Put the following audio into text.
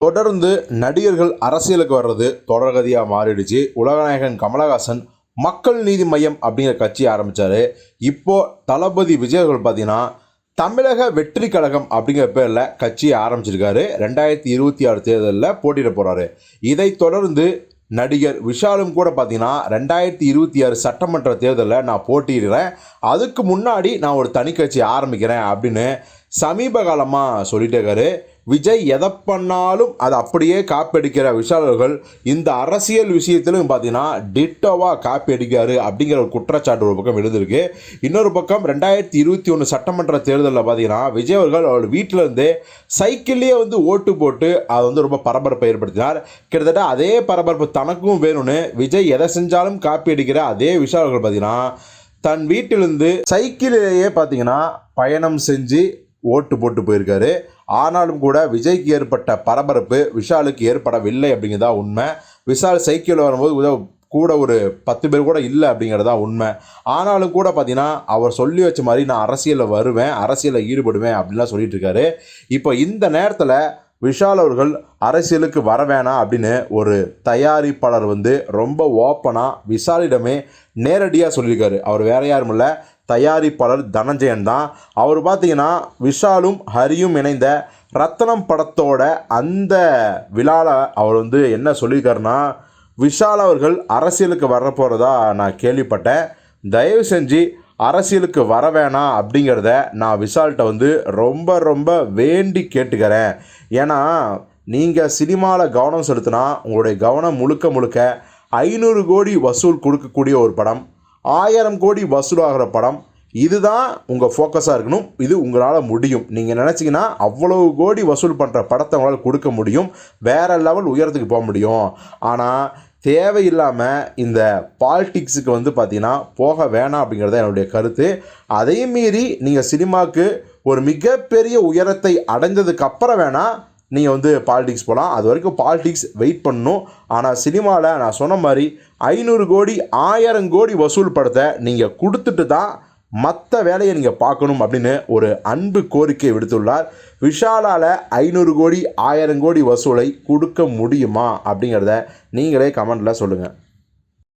தொடர்ந்து நடிகர்கள் அரசியலுக்கு வர்றது தொடர்கதியாக மாறிடுச்சு. உலகநாயகன் கமலஹாசன் மக்கள் நீதி மையம் அப்படிங்கிற கட்சி ஆரம்பித்தார் இப்போது தளபதி விஜய் அவர்கள் பார்த்தீங்கன்னா தமிழக வெற்றி கழகம் அப்படிங்கிற பேரில் கட்சியை ஆரம்பிச்சிருக்காரு. ரெண்டாயிரத்தி இருபத்தி ஆறு தேர்தலில் போட்டியிட போகிறாரு இதைத் தொடர்ந்து நடிகர் விஷாலும் கூட பார்த்தீங்கன்னா ரெண்டாயிரத்தி இருபத்தி ஆறு சட்டமன்ற தேர்தலில் நான் போட்டியிடுறேன். அதுக்கு முன்னாடி நான் ஒரு தனி கட்சி ஆரம்பிக்கிறேன் அப்படின்னு சமீப காலமாக சொல்லிட்டே இருக்காரு. விஜய் எதை பண்ணாலும் அதை அப்படியே காப்பி அடிக்கிற இந்த அரசியல் விஷயத்திலும் பார்த்தீங்கன்னா டிட்டோவாக காப்பி அடிக்காரு அப்படிங்கிற ஒரு குற்றச்சாட்டு ஒரு பக்கம் எழுதிருக்கு இன்னொரு பக்கம் ரெண்டாயிரத்தி இருபத்தி ஒன்று சட்டமன்ற தேர்தலில் பார்த்தீங்கன்னா விஜய் அவர்கள் அவர் வீட்டிலேருந்து சைக்கிள்லேயே வந்து ஓட்டு போட்டு அதை வந்து ரொம்ப பரபரப்பை ஏற்படுத்தினார். கிட்டத்தட்ட அதே பரபரப்பு தனக்கும் வேணும்னு விஜய் எதை செஞ்சாலும் காப்பி அடிக்கிற அதே விஷாலர்கள் பார்த்தீங்கன்னா தன் வீட்டிலிருந்து சைக்கிளிலேயே பார்த்தீங்கன்னா பயணம் செஞ்சு ஓட்டு போட்டு போயிருக்காரு. ஆனாலும் கூட விஜய்க்கு ஏற்பட்ட பரபரப்பு விஷாலுக்கு ஏற்படவில்லை அப்படிங்கிறதா உண்மை. விஷால் சைக்கிளில் வரும்போது உத- கூட ஒரு பத்து பேர் கூட இல்லை அப்படிங்கிறதா உண்மை. ஆனாலும் கூட பார்த்தீங்கன்னா அவர் சொல்லி வச்ச மாதிரி நான் அரசியலில் வருவேன் அரசியலில் ஈடுபடுவேன் அப்படின்லாம் சொல்லிட்டு இருக்காரு. இப்போ இந்த நேரத்தில் விஷால் அவர்கள் அரசியலுக்கு வர வேணாம் அப்படின்னு ஒரு தயாரிப்பாளர் வந்து ரொம்ப ஓப்பனாக விஷாலிடமே நேரடியாக சொல்லியிருக்காரு. அவர் வேற யாரும் இல்லை. தயாரிப்பாளர் தனஞ்சயன் தான். அவர் பார்த்தீங்கன்னா விஷாலும் ஹரியும் இணைந்த ரத்தனம் படத்தோட அந்த விழாவில் அவர் வந்து என்ன சொல்லியிருக்காருன்னா விஷால் அவர்கள் அரசியலுக்கு வர போகிறதா நான் கேள்விப்பட்டேன். தயவு செஞ்சு அரசியலுக்கு வர வேணாம் அப்படிங்கிறத நான் விஷால்கிட்ட வந்து ரொம்ப ரொம்ப வேண்டி கேட்டுக்கிறேன். ஏன்னா நீங்கள் சினிமாவில் கவனம் செலுத்தினா உங்களுடைய கவனம் முழுக்க முழுக்க ஐநூறு கோடி வசூல் கொடுக்கக்கூடிய ஒரு படம். ஆயிரம் கோடி வசூலாகிற படம் இதுதான் உங்கள் ஃபோக்கஸாக இருக்கணும். இது உங்களால் முடியும். நீங்கள் நினச்சிங்கன்னா அவ்வளவு கோடி வசூல் பண்ணுற படத்தை உங்களால் கொடுக்க முடியும். வேறு லெவல் உயரத்துக்கு போக முடியும். ஆனால் தேவையில்லாமல் இந்த பாலிட்டிக்ஸுக்கு வந்து பார்த்திங்கன்னா போக வேணாம் அப்படிங்கிறது என்னுடைய கருத்து. அதையும் மீறி நீங்கள் சினிமாவுக்கு ஒரு மிகப்பெரிய உயரத்தை அடைஞ்சதுக்கு அப்புறம் வேணால் நீங்கள் வந்து பாலிடிக்ஸ் போகலாம் அது வரைக்கும் பாலிடிக்ஸ் வெயிட் பண்ணணும். ஆனால் சினிமாவில் நான் சொன்ன மாதிரி ஐநூறு கோடி ஆயிரம் கோடி வசூல் படத்தை நீங்கள் கொடுத்துட்டு தான் மற்ற வேலையை நீங்கள் பார்க்கணும் அப்படின்னு ஒரு அன்பு கோரிக்கை விடுத்துள்ளார். விஷாலால் ஐநூறு கோடி ஆயிரம் கோடி வசூலை கொடுக்க முடியுமா அப்படிங்கிறத நீங்களே கமெண்டில் சொல்லுங்கள்